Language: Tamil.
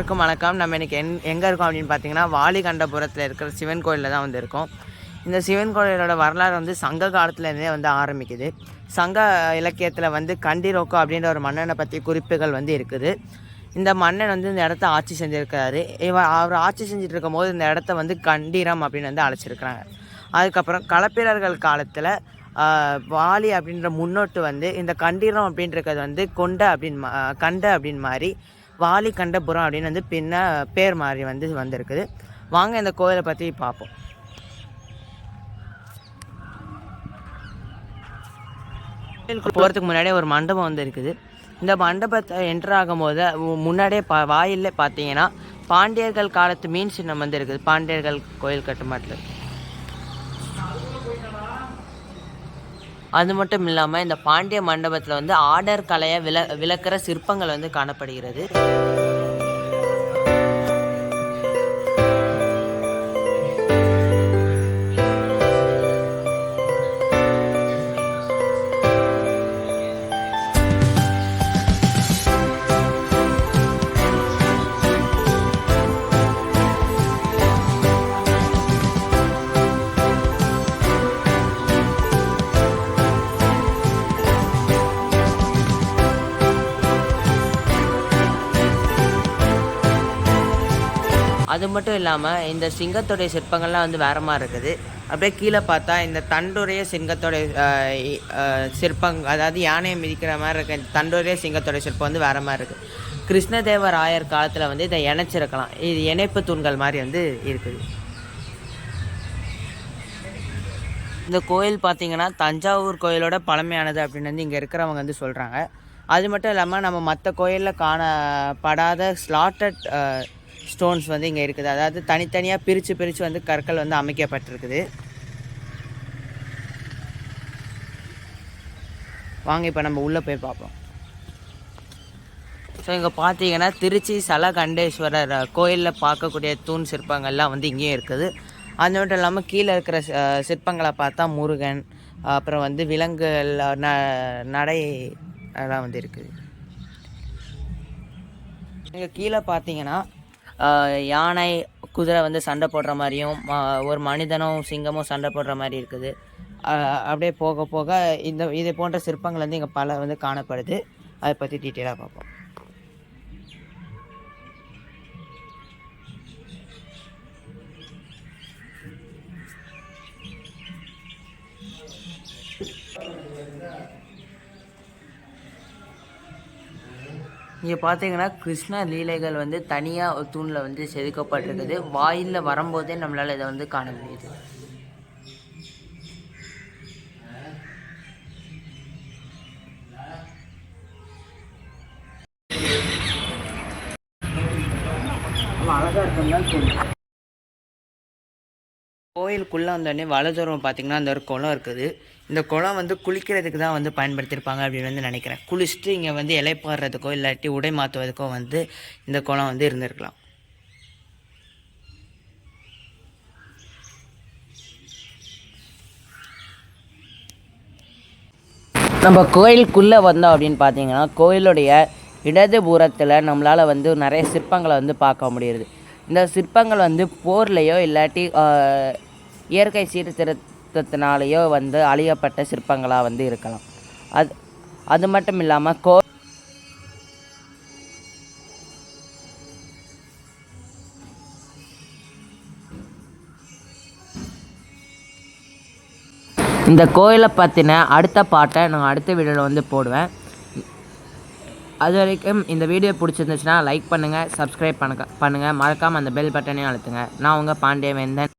எல்லாருக்கும் வணக்கம். நம்ம இன்றைக்கி என் எங்கே இருக்கோம் அப்படின்னு பார்த்தீங்கன்னா வாலிகண்டபுரத்தில் இருக்கிற சிவன் கோயிலில் தான் வந்து இருக்கோம் இந்த சிவன் கோயிலோட வரலாறு வந்து சங்க காலத்துலேருந்தே வந்து ஆரம்பிக்குது. சங்க இலக்கியத்தில் வந்து கண்டிரோக்கோ அப்படின்ற ஒரு மன்னனை பற்றி குறிப்புகள் வந்து இருக்குது. இந்த மன்னன் வந்து இந்த இடத்த ஆட்சி செஞ்சுருக்காரு. இவர் அவர் ஆட்சி செஞ்சுட்டு இருக்கும் போது இந்த இடத்த வந்து கண்டிரம் அப்படின்னு வந்து அழைச்சிருக்கிறாங்க. அதுக்கப்புறம் களப்பிரர்கள் காலத்தில் வாலி அப்படின்ற முன்னோட்டு வந்து இந்த கண்டிரம் அப்படின்றது வந்து கொண்ட அப்படின்னு மா- கண்ட அப்படின்னு மாதிரி வாலி கண்டபுரம் அப்படின்னு வந்து பின்ன பேர் மாதிரி வந்து வந்திருக்குது. வாங்க இந்த கோயிலை பற்றி பார்ப்போம். கோயிலுக்கு போகிறதுக்கு முன்னாடியே ஒரு மண்டபம் வந்து இருக்குது. இந்த மண்டபத்தை என்டர் ஆகும்போது முன்னாடியே பா வாயிலே பார்த்தீங்கன்னா பாண்டியர்கள் காலத்து மீன் சின்னம் வந்து இருக்குது. பாண்டியர்கள் கோயில் கட்டுமாட்டில். அது மட்டும் இல்லாமல் இந்த பாண்டிய மண்டபத்தில் வந்து ஆடர் கலையை விள விளக்குற சிற்பங்கள் வந்து காணப்படுகிறது. அது மட்டும் இல்லாமல் இந்த சிங்கத்துடைய சிற்பங்கள்லாம் வந்து வேற மாதிரி இருக்குது. அப்படியே கீழே பார்த்தா இந்த தண்டுடைய சிங்கத்தோடைய சிற்பங் அதாவது யானையை மிதிக்கிற மாதிரி இருக்க இந்த தண்டுடைய சிங்கத்தோடைய சிற்பம் வந்து வேற மாதிரி இருக்குது கிருஷ்ணதேவராயர் காலத்தில் வந்து இதை இணைச்சிருக்கலாம். இது இணைப்பு தூண்கள் மாதிரி வந்து இருக்குது. இந்த கோயில் பார்த்தீங்கன்னா தஞ்சாவூர் கோயிலோட பழமையானது அப்படின்னு வந்து இங்கே இருக்கிறவங்க வந்து சொல்கிறாங்க அது மட்டும் இல்லாமல் நம்ம மற்ற கோயிலில் காணப்படாத ஸ்லாட்டட் ஸ்டோன்ஸ் வந்து இங்கே இருக்குது. அதாவது தனித்தனியாக பிரித்து பிரித்து வந்து கற்கள் வந்து அமைக்கப்பட்டிருக்குது. வாங்க இப்போ நம்ம உள்ளே போய் பார்ப்போம். ஸோ இங்கே பார்த்தீங்கன்னா திருச்சி சலகண்டேஸ்வரர் கோயிலில் பார்க்கக்கூடிய தூண் சிற்பங்கள்லாம் வந்து இங்கேயும் இருக்குது. அது மட்டும் இல்லாமல் கீழே இருக்கிற சிற்பங்களை பார்த்தா முருகன் அப்புறம் வந்து விலங்குகள் ந நடை அதெல்லாம் வந்து இருக்குது. இங்கே கீழே பார்த்தீங்கன்னா யானை குதிரை வந்து சண்டை போடுற மாதிரியும் ம- ஒரு மனிதனும் சிங்கமும் சண்டை போடுற மாதிரி இருக்குது. அப்படியே போக போக இந்த இது போன்ற சிற்பங்கள் வந்து இங்கே பல வந்து காணப்படுது. அதை பற்றி டீட்டெயிலாக பார்ப்போம். இங்கே பார்த்தீங்கன்னா கிருஷ்ண லீலைகள் வந்து தனியாக தூணில் வந்து செதுக்கப்பட்டிருக்குது. வாயிலில் வரும்போதே நம்மளால் இதை வந்து காண முடியுது. கோயிலுக்குள்ளே வந்தோடனே வலதுரம் பார்த்தீங்கன்னா அந்த ஒரு குளம் இருக்குது. இந்த குளம் வந்து குளிக்கிறதுக்கு தான் வந்து பயன்படுத்தியிருப்பாங்க அப்படின்னு வந்து நினைக்கிறேன். குளிச்சுட்டு இங்கே வந்து இலைப்பாடுறதுக்கோ இல்லாட்டி உடை மாற்றுவதுக்கோ வந்து இந்த குளம் வந்து இருந்திருக்கலாம். நம்ம கோயிலுக்குள்ளே வந்தோம் அப்படின்னு பார்த்தீங்கன்னா கோயிலுடைய இடதுபுறத்தில் நம்மளால் வந்து நிறைய சிற்பங்களை வந்து பார்க்க முடியுது. இந்த சிற்பங்கள் வந்து போர்லேயோ இல்லாட்டி இயற்கை சீர்திருத்த சீர்திருத்தத்தினாலேயோ வந்து அழியப்பட்ட சிற்பங்களாக வந்து இருக்கலாம். அது அது மட்டும் இல்லாமல் கோ இந்த கோயிலை பற்றின அடுத்த பாட்டை நான் அடுத்த வீடியோவில் வந்து போடுவேன். அது வரைக்கும் இந்த வீடியோ பிடிச்சிருந்துச்சுன்னா லைக் பண்ணுங்கள் சப்ஸ்கிரைப் பண்ணுங்க பண்ணுங்கள் மறக்காமல் அந்த பெல் பட்டனையும் அழுத்துங்க. நான் உங்கள் பாண்டிய வேந்தன்